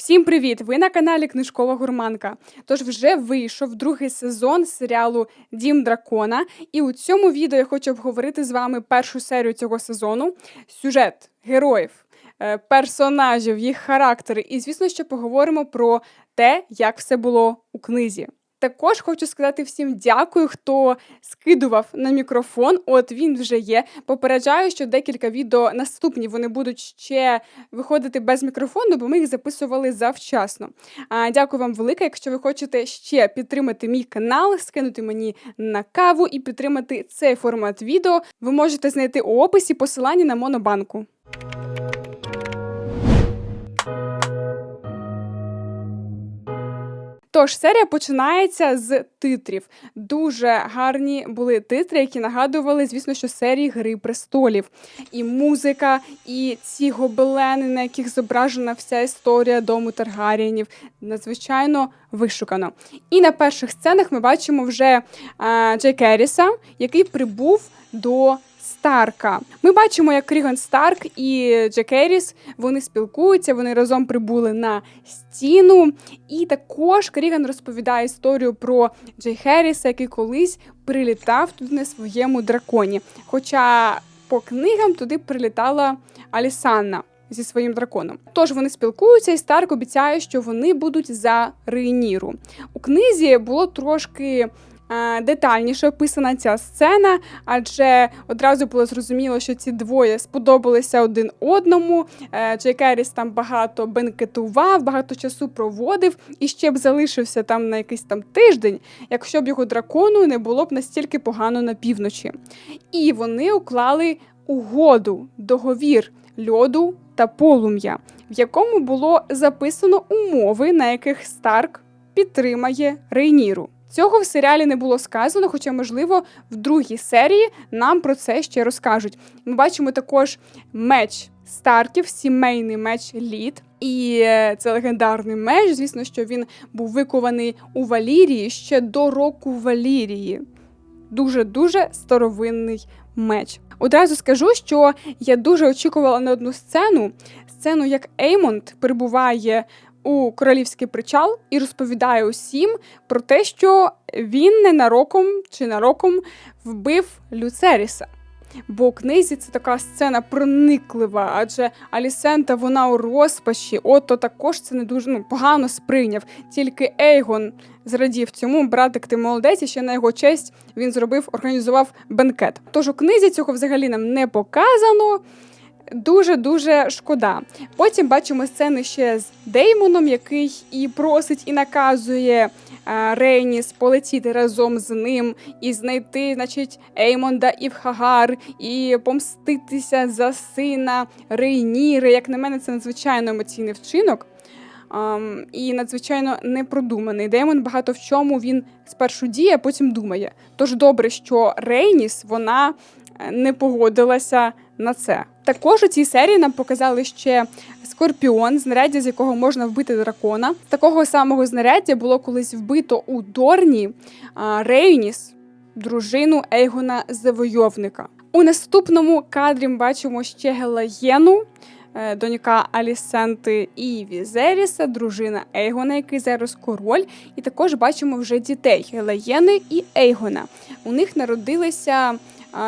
Всім привіт! Ви на каналі Книжкова Гурманка. Тож вже вийшов другий сезон серіалу Дім Дракона. І у цьому відео я хочу обговорити з вами першу серію цього сезону, сюжет героїв, е, персонажів, їх характери. І, звісно, що поговоримо про те, як все було у книзі. Також хочу сказати всім дякую, хто скидував на мікрофон. От він вже є. Попереджаю, що декілька відео наступні вони будуть ще виходити без мікрофону, бо ми їх записували завчасно. А, Дякую вам велике. Якщо ви хочете ще підтримати мій канал, скинути мені на каву і підтримати цей формат відео, ви можете знайти у описі посилання на монобанку. Тож серія починається з титрів. Дуже гарні були титри, які нагадували, звісно, що серії Гри престолів. І музика, і ці гобелени, на яких зображена вся історія дому Таргарієнів, надзвичайно вишукано. І на перших сценах ми бачимо вже а, Джей Еріса, який прибув до Старка. Ми бачимо, як Кріган Старк і Джек Еріс вони спілкуються, вони разом прибули на стіну. І також Кріган розповідає історію про Джей Херріса, який колись прилітав туди на своєму драконі. Хоча по книгам туди прилітала Алісанна. Зі своїм драконом. Тож вони спілкуються, і Старк обіцяє, що вони будуть за Рейніру. У книзі було трошки детальніше описана ця сцена, адже одразу було зрозуміло, що ці двоє сподобалися один одному. Е, Джей Керріс там багато бенкетував, багато часу проводив і ще б залишився там на якийсь там тиждень, якщо б його дракону не було б настільки погано на півночі. І вони уклали угоду, договір льоду та полум'я, в якому було записано умови, на яких Старк підтримає Рейніру. Цього в серіалі не було сказано, хоча, можливо, в другій серії нам про це ще розкажуть. Ми бачимо також меч Старків, сімейний меч Лід. І е, це легендарний меч. Звісно, що він був викований у Валірії ще до року Валірії. Дуже-дуже старовинний меч. Одразу скажу, що я дуже очікувала на одну сцену: сцену, як Еймонд прибуває у королівський причал і розповідає усім про те, що він ненароком чи нароком вбив Люцеріса. Бо у книзі це така сцена прониклива, адже Алісента вона у розпачі, ото також це не дуже ну, погано сприйняв. Тільки Ейгон зрадів цьому, братик ти молодець, і ще на його честь він зробив, організував бенкет. Тож у книзі цього взагалі нам не показано дуже-дуже шкода. Потім бачимо сцени ще з Деймоном, який і просить, і наказує а, Рейніс полетіти разом з ним і знайти, значить, Еймонда і Вхагар, і помститися за сина Рейніри. Як на мене, це надзвичайно емоційний вчинок. Um, і надзвичайно непродуманий. Деймон багато в чому він спершу діє, а потім думає. Тож добре, що Рейніс вона е, не погодилася на це. Також у цій серії нам показали ще скорпіон, знаряддя, з якого можна вбити дракона. Такого самого знаряддя було колись вбито у Дорні Рейніс, дружину Ейгона Завойовника. У наступному кадрі ми бачимо ще Гелаєну, е, донька Алісенти і Візеріса, дружина Ейгона, який зараз король. І також бачимо вже дітей Гелаєни і Ейгона. У них народилися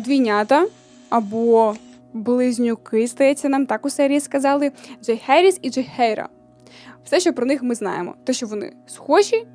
двійнята або близнюки, здається, нам так у серії сказали Джей Херіс і Джей Хейра. Все, що про них ми знаємо, те, що вони схожі,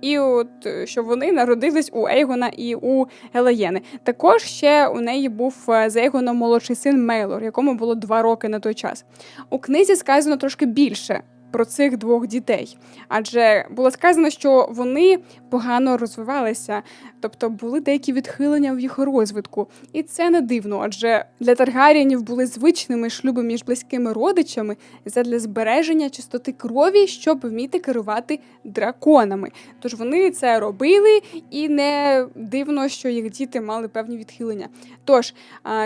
і от е, що вони народились у Ейгона і у Гелаєни. Також ще у неї був е, з Ейгоном молодший син Мейлор, якому було два роки на той час. У книзі сказано трошки більше про цих двох дітей, адже було сказано, що вони погано розвивалися, тобто були деякі відхилення в їх розвитку. І це не дивно, адже для Таргарієнів були звичними шлюби між близькими родичами задля збереження чистоти крові, щоб вміти керувати драконами. Тож вони це робили, і не дивно, що їх діти мали певні відхилення. Тож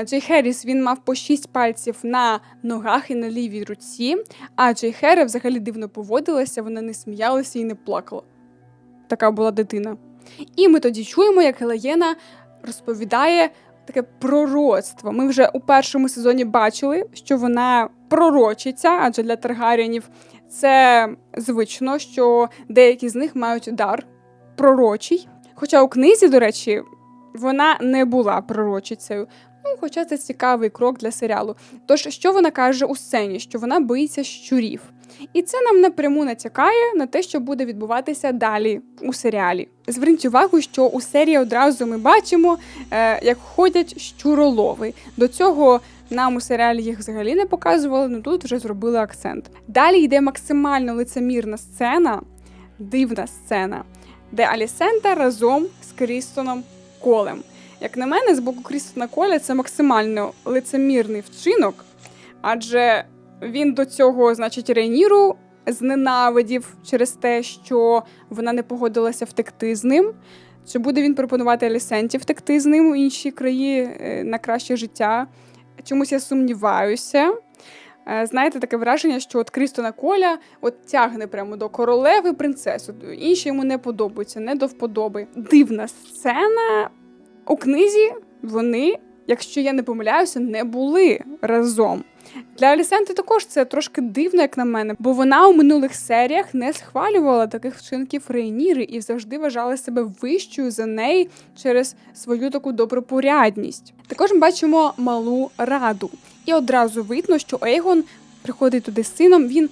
Джей Херріс він мав по шість пальців на ногах і на лівій руці, а Джей Хера взагалі дивно поводилася, вона не сміялася і не плакала. Така була дитина. І ми тоді чуємо, як Гелаєна розповідає таке пророцтво. Ми вже у першому сезоні бачили, що вона пророчиться, адже для Таргаріанів Це звично, що деякі з них мають дар пророчий. Хоча у книзі, до речі, вона не була пророчицею. Ну, хоча це цікавий крок для серіалу. Тож, що вона каже у сцені? Що вона боїться щурів. І це нам напряму натякає на те, що буде відбуватися далі у серіалі. Зверніть увагу, що у серії одразу ми бачимо, е, як ходять щуролови. До цього нам у серіалі їх взагалі не показували, але тут вже зробили акцент. Далі йде максимально лицемірна сцена, дивна сцена, де Алісента разом з Крістоном Колем. Як на мене, з боку Крістона Коля це максимально лицемірний вчинок, адже він до цього, значить, Рейніру зненавидів через те, що вона не погодилася втекти з ним. Чи буде він пропонувати Алісенті втекти з ним у інші краї е, на краще життя? Чомусь я сумніваюся. Е, знаєте, таке враження, що от Крістона Коля от тягне прямо до королеви принцесу. Інші йому не подобаються, не до вподоби. Дивна сцена у книзі. Вони, якщо я не помиляюся, не були разом. Для Алісенти також це трошки дивно, як на мене, бо вона у минулих серіях не схвалювала таких вчинків Рейніри і завжди вважала себе вищою за неї через свою таку добропорядність. Також ми бачимо малу раду, і одразу видно, що Ейгон приходить туди з сином. Він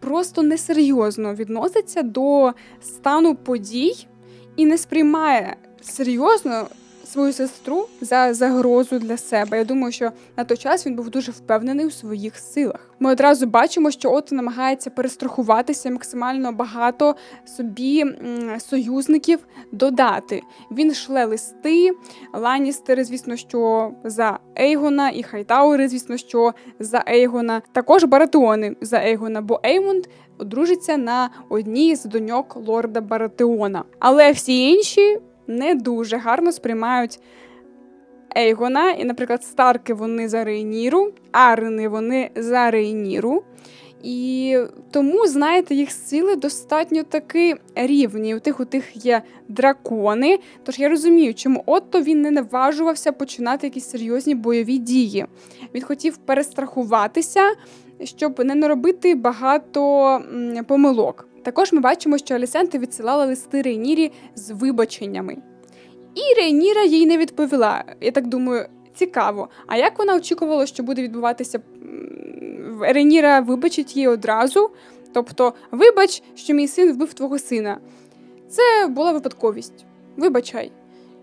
просто несерйозно відноситься до стану подій і не сприймає серйозно свою сестру за загрозу для себе. Я думаю, що на той час він був дуже впевнений у своїх силах. Ми одразу бачимо, що Ото намагається перестрахуватися максимально багато собі союзників додати. Він шле листи, Ланістери, звісно, що за Ейгона, і Хайтаури, звісно, що за Ейгона. Також Баратеони за Ейгона, бо Еймонд одружиться на одній з доньок лорда Баратеона. Але всі інші не дуже гарно сприймають Ейгона. І, наприклад, Старки вони за Рейніру, Арени вони за Рейніру. І тому, знаєте, їх сили достатньо таки рівні. У тих у тих є дракони. Тож я розумію, чому Отто він не наважувався починати якісь серйозні бойові дії. Він хотів перестрахуватися, щоб не наробити багато помилок. Також ми бачимо, що Алісенти відсилала листи Рейнірі з вибаченнями. І Рейніра їй не відповіла. Я так думаю, цікаво. А як вона очікувала, що буде відбуватися? Рейніра вибачить її одразу. Тобто, вибач, що мій син вбив твого сина. Це була випадковість. Вибачай.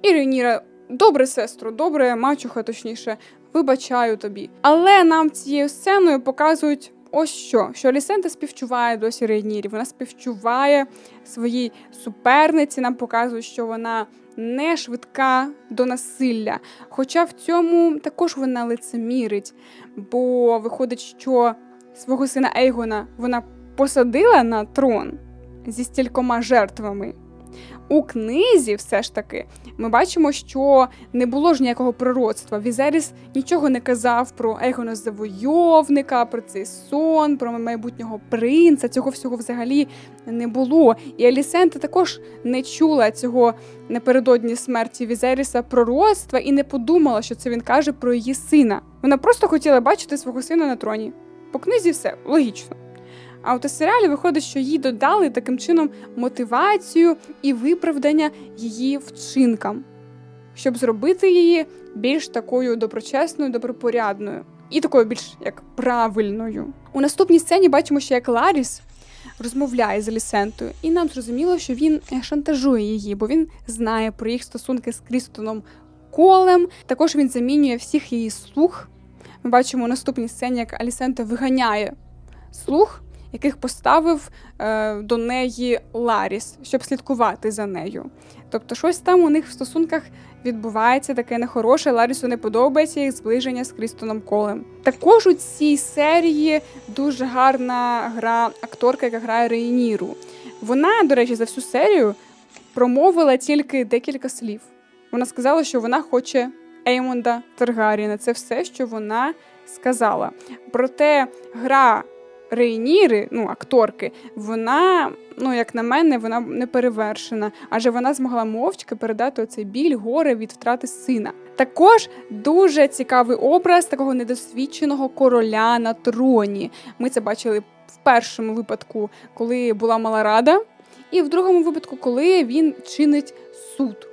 І Рейніра, добре, сестро, добре, мачуха, точніше, вибачаю тобі. Але нам цією сценою показують Ось що, що Лісента співчуває досі Рейнірі, вона співчуває своїй суперниці, нам показує, що вона не швидка до насилля. Хоча в цьому також вона лицемірить, бо виходить, що свого сина Ейгона вона посадила на трон зі стількома жертвами. У книзі, все ж таки, ми бачимо, що не було ж ніякого пророцтва. Візеріс нічого не казав про Егона Завойовника, про цей сон, про майбутнього принца. Цього всього взагалі не було. І Елісента також не чула цього напередодні смерті Візеріса пророцтва і не подумала, що це він каже про її сина. Вона просто хотіла бачити свого сина на троні. По книзі все логічно. А от у серіалі виходить, що їй додали таким чином мотивацію і виправдання її вчинкам, щоб зробити її більш такою доброчесною, добропорядною і такою більш як правильною. У наступній сцені бачимо, що як Ларіс розмовляє з Алісентою, і нам зрозуміло, що він шантажує її, бо він знає про їх стосунки з Крістоном Колем. Також він замінює всіх її слух. Ми бачимо у наступній сцені, як Алісента виганяє слух яких поставив е, до неї Ларіс, щоб слідкувати за нею. Тобто, щось там у них в стосунках відбувається таке нехороше. Ларісу не подобається їх зближення з Крістоном Колем. Також у цій серії дуже гарна гра акторка, яка грає Рейніру. Вона, до речі, за всю серію промовила тільки декілька слів. Вона сказала, що вона хоче Еймонда Таргаріна. Це все, що вона сказала. Проте гра Рейніри, ну, акторки, вона, ну, як на мене, вона не перевершена, адже вона змогла мовчки передати оцей біль, горе від втрати сина. Також дуже цікавий образ такого недосвідченого короля на троні. Ми це бачили в першому випадку, коли була мала рада, і в другому випадку, коли він чинить суд.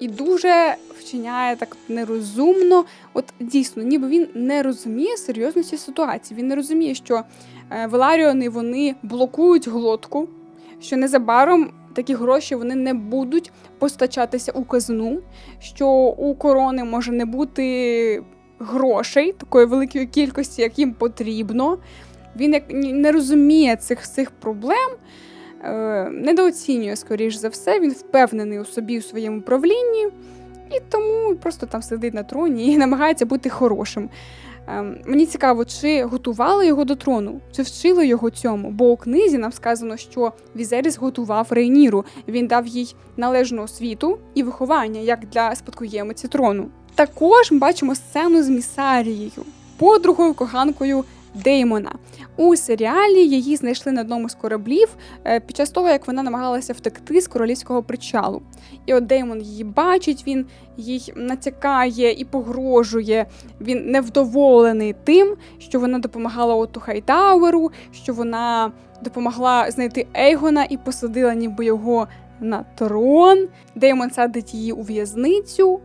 І дуже вчиняє так нерозумно. От дійсно, ніби він не розуміє серйозності ситуації. Він не розуміє, що е, Веларіони вони блокують глотку, що незабаром такі гроші вони не будуть постачатися у казну, що у корони може не бути грошей такої великої кількості, як їм потрібно. Він як не розуміє цих цих проблем, е, недооцінює, скоріш за все, він впевнений у собі у своєму правлінні, і тому просто там сидить на троні і намагається бути хорошим. Ем, мені цікаво, чи готували його до трону, чи вчили його цьому. Бо у книзі нам сказано, що Візеріс готував Рейніру. Він дав їй належну освіту і виховання як для спадкоємиці трону. Також ми бачимо сцену з Місарією, подругою, коханкою Деймона. У серіалі її знайшли на одному з кораблів е, під час того, як вона намагалася втекти з королівського причалу. І от Деймон її бачить, він їй натякає і погрожує. Він невдоволений тим, що вона допомагала Оту Хайтауеру, що вона допомогла знайти Ейгона і посадила ніби його на трон. Деймон садить її у в'язницю,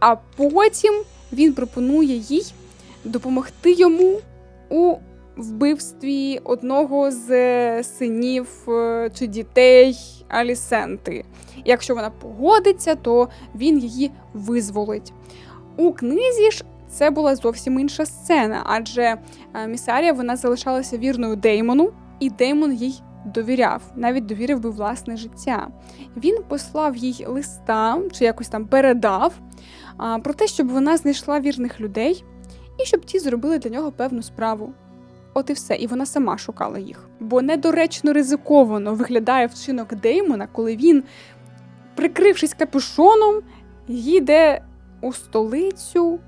а потім він пропонує їй допомогти йому у вбивстві одного з синів е, чи дітей Алісенти. Якщо вона погодиться, то він її визволить. У книзі ж це була зовсім інша сцена, адже е, Місарія вона залишалася вірною Деймону, і Деймон їй довіряв, навіть довірив би власне життя. Він послав їй листа чи якось там передав про те, щоб вона знайшла вірних людей і щоб ті зробили для нього певну справу. От і все, і вона сама шукала їх. Бо недоречно ризиковано виглядає вчинок Деймона, коли він, прикрившись капюшоном, їде у столицю.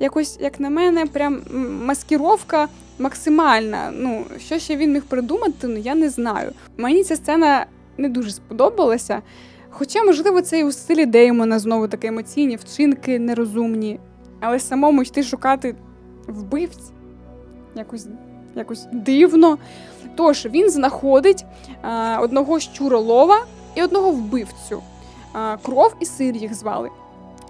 Якось, як на мене, прям маскіровка максимальна. Ну, що ще він міг придумати, ну я не знаю. Мені ця сцена не дуже сподобалася. Хоча, можливо, це і у стилі Деймона знову такі емоційні вчинки нерозумні. Але самому йти шукати вбивць якось якось дивно. Тож він знаходить а, е, одного щуролова і одного вбивцю. А, е, кров і сир їх звали.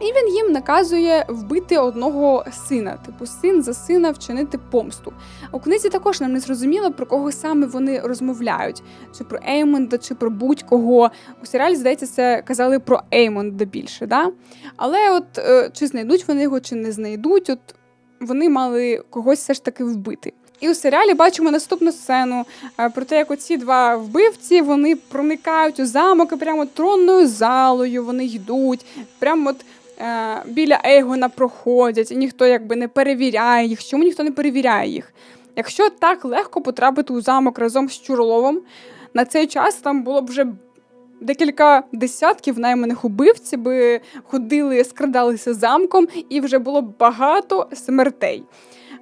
І він їм наказує вбити одного сина, типу син за сина вчинити помсту. У книзі також нам не зрозуміло, про кого саме вони розмовляють: чи про Еймонда, чи про будь-кого. У серіалі, здається, це казали про Еймонда більше. Да? Але от е, чи знайдуть вони його, чи не знайдуть, от вони мали когось все ж таки вбити. І у серіалі бачимо наступну сцену е, про те, як оці два вбивці вони проникають у замок і прямо тронною залою вони йдуть, прямо от біля Ейгона проходять, і ніхто якби не перевіряє їх. Чому ніхто не перевіряє їх? Якщо так легко потрапити у замок разом з Чурловом, на цей час там було б вже декілька десятків найманих убивців би ходили, скрадалися замком, і вже було багато смертей.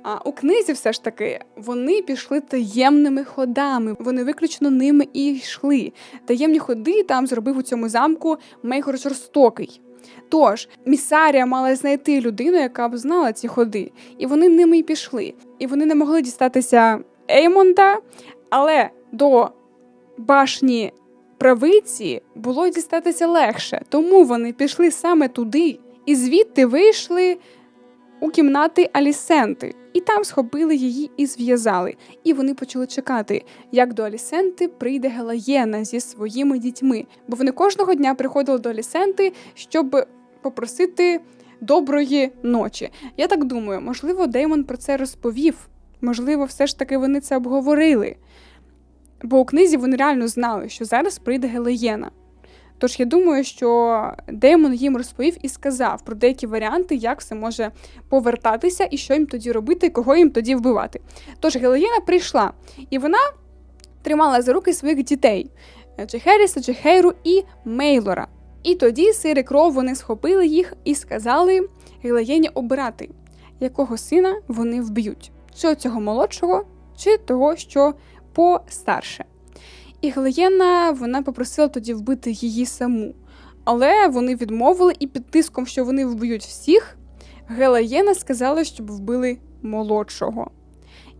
А у книзі все ж таки вони пішли таємними ходами. Вони виключно ними і йшли. Таємні ходи там зробив у цьому замку Мейхор жорстокий. Тож місарія мала знайти людину, яка б знала ці ходи, і вони ними й пішли. І вони не могли дістатися Еймонда, але до башні правиці було дістатися легше, тому вони пішли саме туди і звідти вийшли у кімнати Алісенти, і там схопили її і зв'язали. І вони почали чекати, як до Алісенти прийде Гелаєна зі своїми дітьми, бо вони кожного дня приходили до Алісенти, щоб попросити доброї ночі. Я так думаю, можливо, Деймон про це розповів. Можливо, все ж таки вони це обговорили. Бо у книзі вони реально знали, що зараз прийде Гелеєна. Тож я думаю, що Деймон їм розповів і сказав про деякі варіанти, як все може повертатися і що їм тоді робити, кого їм тоді вбивати. Тож Гелеєна прийшла, і вона тримала за руки своїх дітей Джехеріса, Джехейру і Мейлора. І тоді сири кров вони схопили їх і сказали Гелеєні обирати, якого сина вони вб'ють: чи цього молодшого, чи того, що постарше. І Гелієна вона попросила тоді вбити її саму. Але вони відмовили, і під тиском, що вони вб'ють всіх, Гелаєна сказала, щоб вбили молодшого.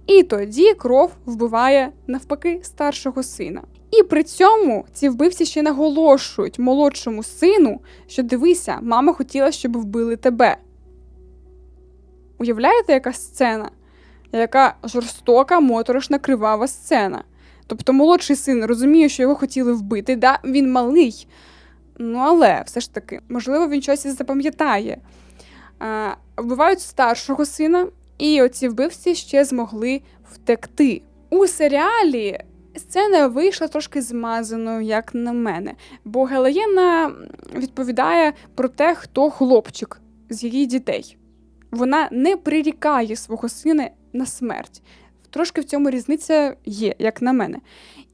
І тоді кров вбиває навпаки старшого сина. І при цьому ці вбивці ще наголошують молодшому сину, що дивися, мама хотіла, щоб вбили тебе. Уявляєте, яка сцена? Яка жорстока, моторошна, кривава сцена. Тобто молодший син розуміє, що його хотіли вбити, да, він малий. Ну, але все ж таки, можливо, він щось і запам'ятає. Вбивають старшого сина, і оці вбивці ще змогли втекти. У серіалі сцена вийшла трошки змазаною, як на мене, бо Гелаєна відповідає про те, хто хлопчик з її дітей. Вона не прирікає свого сина на смерть. Трошки в цьому різниця є, як на мене.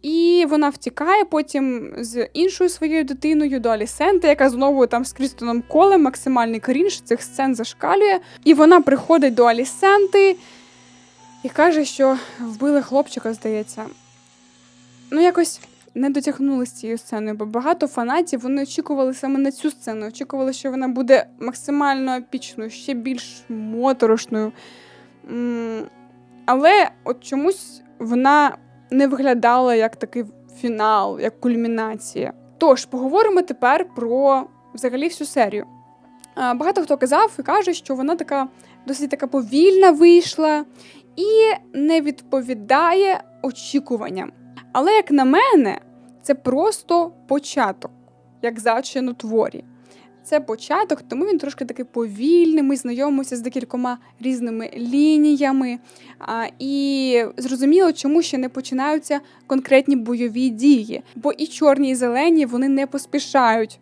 І вона втікає потім з іншою своєю дитиною до Алісенти, яка знову там з Крістоном Колем максимальний крінж цих сцен зашкалює. І вона приходить до Алісенти і каже, що вбили хлопчика, здається. Ну, якось не дотягнули з цією сценою, бо багато фанатів вони очікували саме на цю сцену. Очікували, що вона буде максимально епічною, ще більш моторошною. Але от чомусь вона не виглядала як такий фінал, як кульмінація. Тож, поговоримо тепер про взагалі всю серію. Багато хто казав і каже, що вона така досить така повільна вийшла і не відповідає очікуванням. Але, як на мене, це просто початок, як зачин творі. Це початок, тому він трошки такий повільний. Ми знайомимося з декількома різними лініями. А, і зрозуміло, чому ще не починаються конкретні бойові дії. Бо і чорні, і зелені вони не поспішають.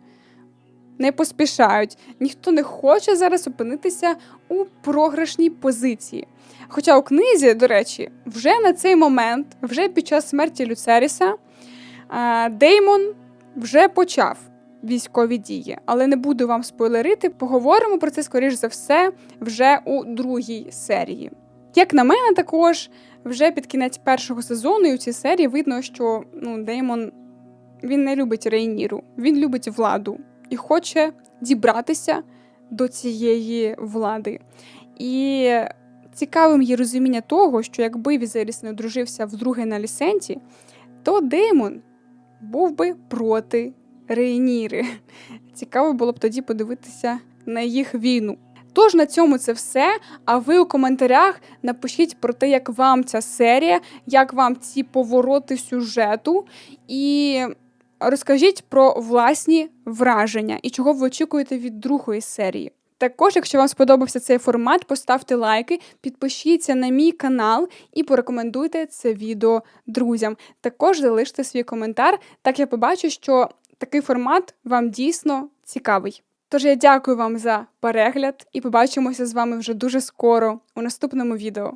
Не поспішають. Ніхто не хоче зараз опинитися у програшній позиції. Хоча у книзі, до речі, вже на цей момент, вже під час смерті Люцеріса, Деймон вже почав військові дії, але не буду вам спойлерити. Поговоримо про це, скоріш за все, вже у другій серії. Як на мене, також вже під кінець першого сезону і у цій серії видно, що ну, Деймон він не любить Рейніру, він любить владу і хоче дібратися до цієї влади. І цікавим є розуміння того, що якби Візеріс не одружився вдруге на Лісенті, то Деймон був би проти Рейніри. Цікаво було б тоді подивитися на їх війну. Тож на цьому це все. А ви у коментарях напишіть про те, як вам ця серія, як вам ці повороти сюжету, і розкажіть про власні враження і чого ви очікуєте від другої серії. Також, якщо вам сподобався цей формат, поставте лайки, підпишіться на мій канал і порекомендуйте це відео друзям. Також залиште свій коментар, так я побачу, що такий формат вам дійсно цікавий. Тож я дякую вам за перегляд і побачимося з вами вже дуже скоро у наступному відео.